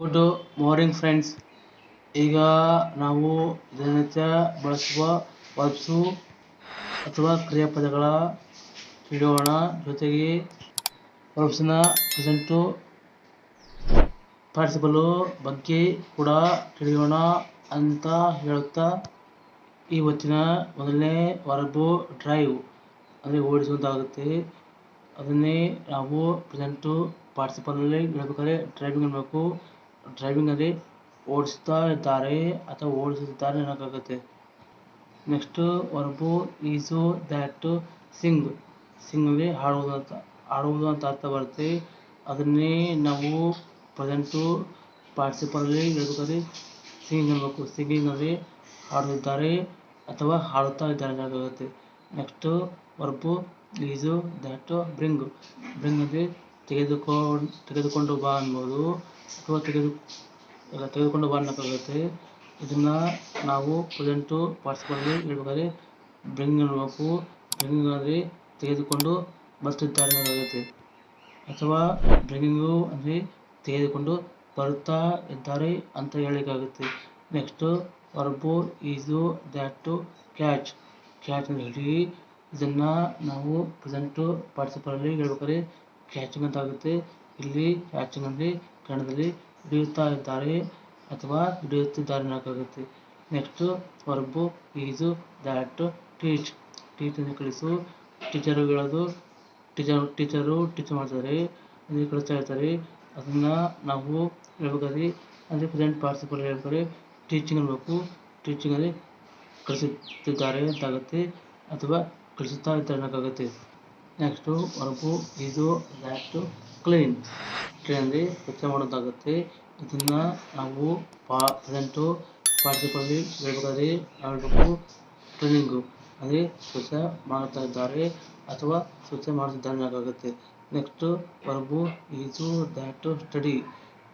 Good morning friends ಈಗ ನಾವು ದಿನನಿತ್ಯ ಬಳಸುವ ವರ್ಬ್ಸು ಅಥವಾ ಕ್ರಿಯಾಪದಗಳ ತಿಳಿಯೋಣ ಜೊತೆಗೆ ವರ್ಬ್ಸ್ನ ಪ್ರೆಸೆಂಟು ಪಾರ್ಟಿಸಿಪಲು ಬಗ್ಗೆ ಕೂಡ ತಿಳಿಯೋಣ ಅಂತ ಹೇಳುತ್ತಾ ಇವತ್ತಿನ ಮೊದಲನೇ ವರ್ಬು ಡ್ರೈವ್ ಅಂದರೆ ಓಡಿಸುವಂತಾಗುತ್ತೆ. ಅದನ್ನೇ ನಾವು ಪ್ರೆಸೆಂಟು ಪಾರ್ಟಿಸಿಪಲಲ್ಲಿ ಹೇಳ್ಬೇಕಾದ್ರೆ ಡ್ರೈವಿಂಗ್ ಅನ್ನಬೇಕು ಡ್ರೈವಿಂಗ್ ಅಲ್ಲಿ ಓಡಿಸ್ತಾ ಇದ್ದಾರೆ ಅಥವಾ ಓಡಿಸುತ್ತಿದ್ದಾರೆ ಅನ್ನೋಕ್ಕಾಗುತ್ತೆ. Next verb is that sing. Sing ಅಂದರೆ ಹಾಡುವುದು ಅಂತ ಹಾಡುವುದು ಅಂತ ಅರ್ಥ ಬರುತ್ತೆ. ಅದನ್ನೇ ನಾವು ಪ್ರೆಸೆಂಟು ಪಾರ್ಟಿಸಿಪಲಲ್ಲಿ ಹೇಳ್ಬೇಕಾದ್ರೆ ಸಿಂಗಿಂಗ್ ಅನ್ನಬೇಕು. ಸಿಂಗಿಂಗ್ ಅಂದರೆ ಹಾಡುತ್ತಿದ್ದಾರೆ ಅಥವಾ ಹಾಡುತ್ತಾ ಇದ್ದಾರೆ ಅನ್ನೋಕ್ಕಾಗುತ್ತೆ. Next verb is bring bring. ಅಂದರೆ ತೆಗೆದುಕೊಂಡು ತೆಗೆದುಕೊಂಡು ಬಾ ಅನ್ಬೋದು ಅಥವಾ ತೆಗೆದು ಎಲ್ಲ ತೆಗೆದುಕೊಂಡು ಬಾ ಅನ್ನೋಕ್ಕಾಗುತ್ತೆ ಇದನ್ನು ನಾವು ಪ್ರೆಸೆಂಟು ಪಾರ್ಟಿಸಿಪಲಲ್ಲಿ ಹೇಳ್ಬೇಕಾದ್ರೆ ಬ್ರಿಂಗ್ ಅನ್ನಬೇಕು ಅಂದರೆ ತೆಗೆದುಕೊಂಡು ಬರ್ತಿದ್ದಾರೆ ಅನ್ನೋದಾಗುತ್ತೆ ಅಥವಾ ಬ್ರಿಂಗಿಂಗು ಅಂದರೆ ತೆಗೆದುಕೊಂಡು ಬರುತ್ತಾ ಇದ್ದಾರೆ ಅಂತ ಹೇಳಲಿಕ್ಕಾಗುತ್ತೆ. Next verb is that catch catch ಅಂತ ಹೇಳಿ. ಇದನ್ನು ನಾವು ಪ್ರೆಸೆಂಟು ಪಾರ್ಟಿಸಿಪಲಲ್ಲಿ ಹೇಳ್ಬೇಕಾದ್ರೆ ಕ್ಯಾಚಿಂಗ್ ಅಂತ ಆಗುತ್ತೆ ಇಲ್ಲಿ ಕ್ಯಾಚಿಂಗ್ ಅಂದರೆ ಕಣದಲ್ಲಿ ಹಿಡಿಯುತ್ತಾ ಇದ್ದಾರೆ ಅಥವಾ ಹಿಡಿಯುತ್ತಿದ್ದಾರೆ ಅನ್ನೋಕ್ಕಾಗುತ್ತೆ next verb is that teach teach ಅಂದರೆ ಕಲಿಸು ಟೀಚರು ಹೇಳೋದು ಟೀಚರ್ ಟೀಚರು ಟೀಚ್ ಮಾಡ್ತಾರೆ. ಅಂದರೆ ಕಲಿಸ್ತಾ ಇರ್ತಾರೆ. ಅದನ್ನು ನಾವು ಹೇಳ್ಬೇಕಾದ್ರೆ, ಅಂದರೆ ಪ್ರೆಸೆಂಟ್ ಪಾರ್ಟಿಸಿಪಲ್ ಹೇಳ್ಬೇಕಾದ್ರೆ ಟೀಚಿಂಗ್ ಅನ್ನಬೇಕು ಟೀಚಿಂಗ್ ಅಲ್ಲಿ ಕಲಿಸುತ್ತಿದ್ದಾರೆ ಅಂತಾಗುತ್ತೆ ಅಥವಾ ಕಲಿಸುತ್ತಾ ಇದ್ದಾರೆ ಅನ್ನೋಕ್ಕಾಗುತ್ತೆ ನೆಕ್ಸ್ಟು ವರ್ಬು ಇದು ದ್ಯಾಟು ಕ್ಲೀನ್. ಕ್ಲೀನ್ ಅಂದರೆ ಸ್ವಚ್ಛ ಮಾಡೋದಾಗುತ್ತೆ. ಇದನ್ನು ನಾವು ಪಾ ಪ್ರೆಸೆಂಟು ಪಾರ್ಟಿಸಿಪಲಲ್ಲಿ ಹೇಳ್ಬೇಕಾದ್ರೆ ಹೇಳಬೇಕು ಕ್ಲೀನಿಂಗು. ಅಲ್ಲಿ ಸ್ವಚ್ಛ ಮಾಡ್ತಾ ಇದ್ದಾರೆ ಅಥವಾ ಸ್ವಚ್ಛ ಮಾಡ್ತಿದ್ದಾರೆ ಆಗುತ್ತೆ ನೆಕ್ಸ್ಟು ವರ್ಗು ಈಸು ದ್ಯಾಟು ಸ್ಟಡಿ.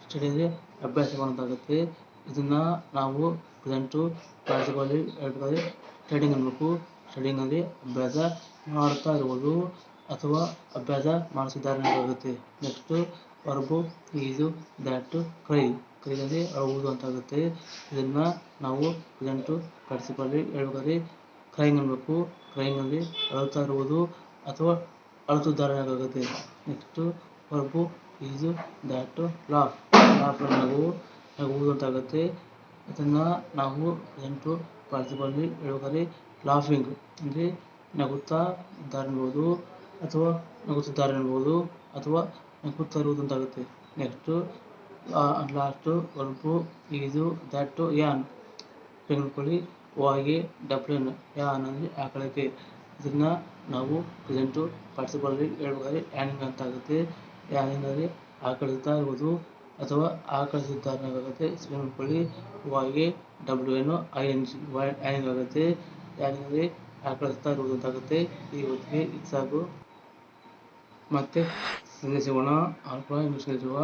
ಸ್ಟಡಿ ಅಂದರೆ ಅಭ್ಯಾಸ ಮಾಡೋದಾಗುತ್ತೆ. ಇದನ್ನು ನಾವು ಪ್ರೆಸೆಂಟು ಪಾರ್ಟಿಸಿಪಲಲ್ಲಿ ಹೇಳ್ಬೇಕಾದ್ರೆ ಸ್ಟಡಿಂಗ್ ಅನ್ನಬೇಕು. ಸ್ಟಡಿಂಗಲ್ಲಿ ಅಭ್ಯಾಸ ಮಾಡ್ತಾ ಇರುವುದು ಅಥವಾ ಅಭ್ಯಾಸ ಅನ್ನೋಕ್ಕಾಗುತ್ತೆ next verb is that cry cry ಅಂದರೆ ಅಳುವುದು ಅಂತಾಗುತ್ತೆ. ಇದನ್ನು ನಾವು ಪ್ರೆಸೆಂಟು ಪಾರ್ಟಿಸಿಪಲಲ್ಲಿ ಹೇಳ್ಬೇಕಾದ್ರೆ ಕ್ರೈಂಗ್ ಅನ್ನಬೇಕು ಕ್ರೈಂಗಲ್ಲಿ ಅಳುತ್ತಾ ಇರುವುದು ಅಥವಾ ಅಳುತ್ತಿದ್ದಾರೆ ಆಗುತ್ತೆ next verb is that laugh laugh ನಾವು ನಗುವುದು ಅಂತಾಗುತ್ತೆ. ಇದನ್ನು ನಾವು ಪ್ರೆಸೆಂಟು ಪಾರ್ಟಿಸಿಪಲಲ್ಲಿ ಹೇಳ್ಬೇಕಾದ್ರೆ ಲಾಫಿಂಗ್ ಅಂದರೆ ನಗುತ್ತಾ ಇದ್ದಾರೆ ಅನ್ಬೋದು ಅಥವಾ ನಗುತ್ತಿದ್ದಾರೆ ಅನ್ಬೋದು ಅಥವಾ ನಗುತ್ತಾ ಇರುವುದು ಅಂತಾಗುತ್ತೆ ನೆಕ್ಸ್ಟು ಲಾಸ್ಟು ಒನ್ಪು ಇದು ದಟ್ಟು ಯಾನ್ ತೆಗೆದುಕೊಳ್ಳಿ ವಾಗೆ ಡಬ್ಲ್ಯೂನ್ ಯಾನ್ ಅಂದರೆ ಆಕಳಕ್ಕೆ. ಇದನ್ನು ನಾವು ಪ್ರೆಸೆಂಟು ಪಾರ್ಟಿಸಿಪಲಲ್ಲಿ ಹೇಳ್ಬೇಕಾದ್ರೆ ಆ್ಯನಿಂಗ್ ಅಂತ ಆಗುತ್ತೆ ಯಾನಿಂಗ್ ಅಂದರೆ ಆಕಳಿಸ್ತಾ ಇರುವುದು ಅಥವಾ ಆಕಳಿಸಿದ್ದಾರೆ ಆಗುತ್ತೆ ತೆಗೆದುಕೊಳ್ಳಿ. Wage W N I N G Y yawning ಆಗುತ್ತೆ. ಯಾನಿಂಗ್ ಅಂದರೆ ಆಕಳಿಸ್ತಾ ಇರುವುದು ಅಂತಾಗುತ್ತೆ. ಈ ಹೊತ್ತಿಗೆ ಇದು ಸಾಕು ಮತ್ತು ಸಂಜೆ ಸಿಗೋಣ ಅಲ್ಪ ಸಿಗುವ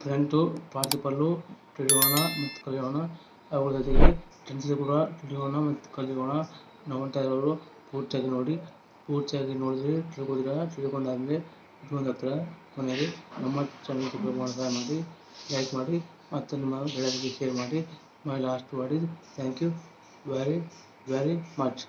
ಫ್ರೆಂಟು ಪಾತಿಪಲ್ಲು ತಿಳಿಯೋಣ ಮತ್ತು ಕಲಿಯೋಣ ಅವುಗಳ ಜೊತೆಗೆ ಟೆನ್ಸಿಲ್ ಕೂಡ ತಿಳಿಯೋಣ ಮತ್ತು ಕಲಿಯೋಣ ಇರೋರು ಪೂರ್ತಿಯಾಗಿ ನೋಡಿ, ಪೂರ್ತಿಯಾಗಿ ನೋಡಿದ್ರೆ ತಿಳ್ಕೊದಿರ ತಿಳ್ಕೊಂಡಾದ್ಮೇಲೆ ಇಟ್ಕೊಂಡು ಹತ್ರ, ಕೊನೆಗೆ ನಮ್ಮ ಚಾನಲ್ ಸಬ್ಸ್ಕ್ರೈಬ್ ಮಾಡಿ ಮಾಡಿ ಲೈಕ್ ಮಾಡಿ ಮತ್ತು ನಿಮ್ಮ ಗೆಳೆಯರಿಗೆ ಶೇರ್ ಮಾಡಿ. My last is thank you very very much